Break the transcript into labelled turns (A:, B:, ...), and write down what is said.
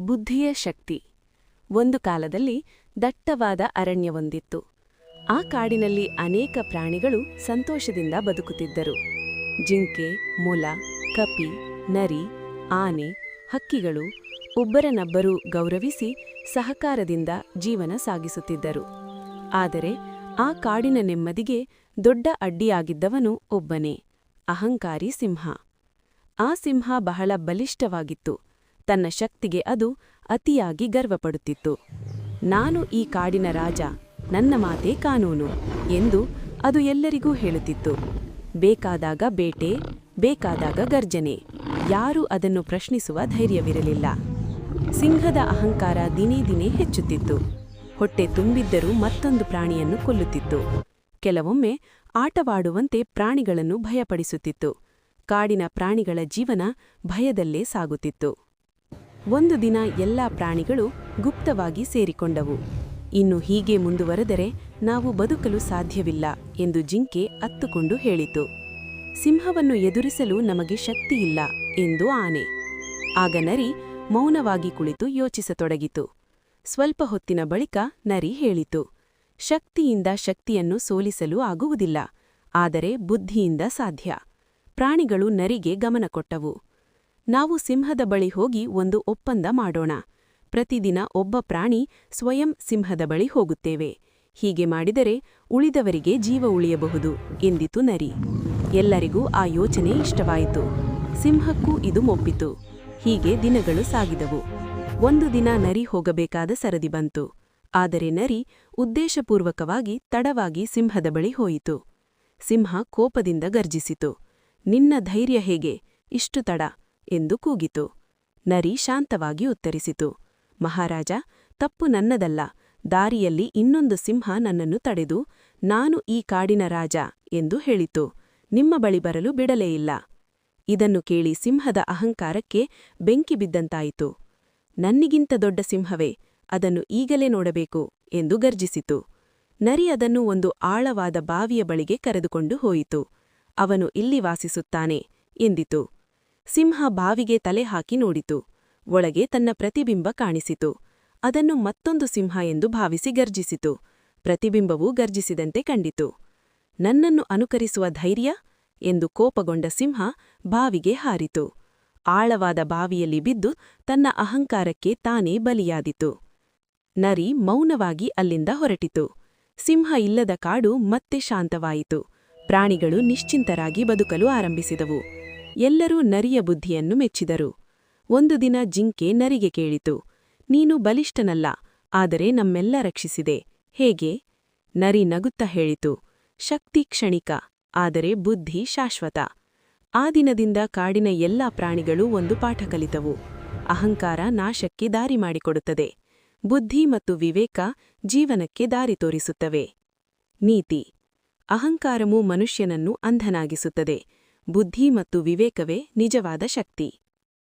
A: ಬುದ್ಧಿಯ ಶಕ್ತಿ. ಒಂದು ಕಾಲದಲ್ಲಿ ದಟ್ಟವಾದ ಅರಣ್ಯವೊಂದಿತ್ತು ಆ ಕಾಡಿನಲ್ಲಿ ಅನೇಕ ಪ್ರಾಣಿಗಳು ಸಂತೋಷದಿಂದ ಬದುಕುತ್ತಿದ್ದರು. ಜಿಂಕೆ, ಮೊಲ, ಕಪಿ, ನರಿ, ಆನೆ, ಹಕ್ಕಿಗಳು ಒಬ್ಬರನಬ್ಬರು ಗೌರವಿಸಿ ಸಹಕಾರದಿಂದ ಜೀವನ ಸಾಗಿಸುತ್ತಿದ್ದರು. ಆದರೆ ಆ ಕಾಡಿನ ನೆಮ್ಮದಿಗೆ ದೊಡ್ಡ ಅಡ್ಡಿಯಾಗಿದ್ದವನು ಒಬ್ಬನೇ, ಅಹಂಕಾರಿ ಸಿಂಹ. ಆ ಸಿಂಹ ಬಹಳ ಬಲಿಷ್ಠವಾಗಿತ್ತು. ತನ್ನ ಶಕ್ತಿಗೆ ಅದು ಅತಿಯಾಗಿ ಗರ್ವಪಡುತ್ತಿತ್ತು. ನಾನು ಈ ಕಾಡಿನ ರಾಜ, ನನ್ನ ಮಾತೇ ಕಾನೂನು ಎಂದು ಅದು ಎಲ್ಲರಿಗೂ ಹೇಳುತ್ತಿತ್ತು. ಬೇಕಾದಾಗ ಬೇಟೆ, ಬೇಕಾದಾಗ ಗರ್ಜನೆ, ಯಾರೂ ಅದನ್ನು ಪ್ರಶ್ನಿಸುವ ಧೈರ್ಯವಿರಲಿಲ್ಲ. ಸಿಂಹದ ಅಹಂಕಾರ ದಿನೇ ದಿನೇ ಹೆಚ್ಚುತ್ತಿತ್ತು. ಹೊಟ್ಟೆ ತುಂಬಿದ್ದರೂ ಮತ್ತೊಂದು ಪ್ರಾಣಿಯನ್ನು ಕೊಲ್ಲುತ್ತಿತ್ತು. ಕೆಲವೊಮ್ಮೆ ಆಟವಾಡುವಂತೆ ಪ್ರಾಣಿಗಳನ್ನು ಭಯಪಡಿಸುತ್ತಿತ್ತು. ಕಾಡಿನ ಪ್ರಾಣಿಗಳ ಜೀವನ ಭಯದಲ್ಲೇ ಸಾಗುತ್ತಿತ್ತು. ಒಂದು ದಿನ ಎಲ್ಲ ಪ್ರಾಣಿಗಳು ಗುಪ್ತವಾಗಿ ಸೇರಿಕೊಂಡವು. ಇನ್ನು ಹೀಗೆ ಮುಂದುವರೆದರೆ ನಾವು ಬದುಕಲು ಸಾಧ್ಯವಿಲ್ಲ ಎಂದು ಜಿಂಕೆ ಅತ್ತುಕೊಂಡು ಹೇಳಿತು. ಸಿಂಹವನ್ನು ಎದುರಿಸಲು ನಮಗೆ ಶಕ್ತಿಯಿಲ್ಲ ಎಂದು ಆನೆ. ಆಗ ನರಿ ಮೌನವಾಗಿ ಕುಳಿತು ಯೋಚಿಸತೊಡಗಿತು. ಸ್ವಲ್ಪ ಹೊತ್ತಿನ ಬಳಿಕ ನರಿ ಹೇಳಿತು, ಶಕ್ತಿಯಿಂದ ಶಕ್ತಿಯನ್ನು ಸೋಲಿಸಲು ಆಗುವುದಿಲ್ಲ, ಆದರೆ ಬುದ್ಧಿಯಿಂದ ಸಾಧ್ಯ. ಪ್ರಾಣಿಗಳು ನರಿಗೆ ಗಮನ ಕೊಟ್ಟವು. ನಾವು ಸಿಂಹದ ಬಳಿ ಹೋಗಿ ಒಂದು ಒಪ್ಪಂದ ಮಾಡೋಣ. ಪ್ರತಿದಿನ ಒಬ್ಬ ಪ್ರಾಣಿ ಸ್ವಯಂ ಸಿಂಹದ ಬಳಿ ಹೋಗುತ್ತೇವೆ. ಹೀಗೆ ಮಾಡಿದರೆ ಉಳಿದವರಿಗೆ ಜೀವ ಉಳಿಯಬಹುದು ಎಂದಿತು ನರಿ. ಎಲ್ಲರಿಗೂ ಆ ಯೋಚನೆ ಇಷ್ಟವಾಯಿತು. ಸಿಂಹಕ್ಕೂ ಇದು ಮೊಪ್ಪಿತು ಹೀಗೆ ದಿನಗಳು ಸಾಗಿದವು. ಒಂದು ದಿನ ನರಿ ಹೋಗಬೇಕಾದ ಸರದಿ ಬಂತು. ಆದರೆ ನರಿ ಉದ್ದೇಶಪೂರ್ವಕವಾಗಿ ತಡವಾಗಿ ಸಿಂಹದ ಬಳಿ ಹೋಯಿತು. ಸಿಂಹ ಕೋಪದಿಂದ ಗರ್ಜಿಸಿತು. ನಿನ್ನ ಧೈರ್ಯ ಹೇಗೆ? ಇಷ್ಟು ತಡ. ಎಂದು ಕೂಗಿತು. ನರಿ ಶಾಂತವಾಗಿ ಉತ್ತರಿಸಿತು. ಮಹಾರಾಜ, ತಪ್ಪು ನನ್ನದಲ್ಲ. ದಾರಿಯಲ್ಲಿ ಇನ್ನೊಂದು ಸಿಂಹ ನನ್ನನ್ನು ತಡೆದು ನಾನು ಈ ಕಾಡಿನ ರಾಜ ಎಂದು ಹೇಳಿತು. ನಿಮ್ಮ ಬಳಿ ಬರಲು ಬಿಡಲೇ ಇಲ್ಲ. ಇದನ್ನು ಕೇಳಿ ಸಿಂಹದ ಅಹಂಕಾರಕ್ಕೆ ಬೆಂಕಿ ಬಿದ್ದಂತಾಯಿತು. ನನ್ನಿಗಿಂತ ದೊಡ್ಡ ಸಿಂಹವೇ, ಅದನ್ನು ಈಗಲೇ ನೋಡಬೇಕು ಎಂದು ಗರ್ಜಿಸಿತು. ನರಿ ಅದನ್ನು ಒಂದು ಆಳವಾದ ಬಾವಿಯ ಬಳಿಗೆ ಕರೆದುಕೊಂಡು ಹೋಯಿತು. ಅವನು ಇಲ್ಲಿ ವಾಸಿಸುತ್ತಾನೆ ಎಂದಿತು. ಸಿಂಹ ಬಾವಿಗೆ ತಲೆ ಹಾಕಿ ನೋಡಿತು. ಒಳಗೆ ತನ್ನ ಪ್ರತಿಬಿಂಬ ಕಾಣಿಸಿತು. ಅದನ್ನು ಮತ್ತೊಂದು ಸಿಂಹ ಎಂದು ಭಾವಿಸಿ ಗರ್ಜಿಸಿತು. ಪ್ರತಿಬಿಂಬವೂ ಗರ್ಜಿಸಿದಂತೆ ಕಂಡಿತು. ನನ್ನನ್ನು ಅನುಕರಿಸುವ ಧೈರ್ಯ ಎಂದು ಕೋಪಗೊಂಡ ಸಿಂಹ ಬಾವಿಗೆ ಹಾರಿತು. ಆಳವಾದ ಬಾವಿಯಲ್ಲಿ ಬಿದ್ದು ತನ್ನ ಅಹಂಕಾರಕ್ಕೆ ತಾನೇ ಬಲಿಯಾದಿತು. ನರಿ ಮೌನವಾಗಿ ಅಲ್ಲಿಂದ ಹೊರಟಿತು. ಸಿಂಹ ಇಲ್ಲದ ಕಾಡು ಮತ್ತೆ ಶಾಂತವಾಯಿತು. ಪ್ರಾಣಿಗಳು ನಿಶ್ಚಿಂತರಾಗಿ ಬದುಕಲು ಆರಂಭಿಸಿದವು. ಎಲ್ಲರೂ ನರಿಯ ಬುದ್ಧಿಯನ್ನು ಮೆಚ್ಚಿದರು. ಒಂದು ದಿನ ಜಿಂಕೆ ನರಿಗೆ ಕೇಳಿತು, ನೀನು ಬಲಿಷ್ಠನಲ್ಲ, ಆದರೆ ನಮ್ಮೆಲ್ಲ ರಕ್ಷಿಸಿದೆ. ಹೇಗೆ? ನರಿ ನಗುತ್ತ ಹೇಳಿತು, ಶಕ್ತಿ ಕ್ಷಣಿಕ, ಆದರೆ ಬುದ್ಧಿ ಶಾಶ್ವತ. ಆ ದಿನದಿಂದ ಕಾಡಿನ ಎಲ್ಲಾ ಪ್ರಾಣಿಗಳು ಒಂದು ಪಾಠ ಕಲಿತವು. ಅಹಂಕಾರ ನಾಶಕ್ಕೆ ದಾರಿ ಮಾಡಿಕೊಡುತ್ತದೆ. ಬುದ್ಧಿ ಮತ್ತು ವಿವೇಕ ಜೀವನಕ್ಕೆ ದಾರಿ ತೋರಿಸುತ್ತವೆ. ನೀತಿ, ಅಹಂಕಾರವು ಮನುಷ್ಯನನ್ನು ಅಂಧನಾಗಿಸುತ್ತದೆ. ಬುದ್ಧಿ ಮತ್ತು ವಿವೇಕವೇ ನಿಜವಾದ ಶಕ್ತಿ.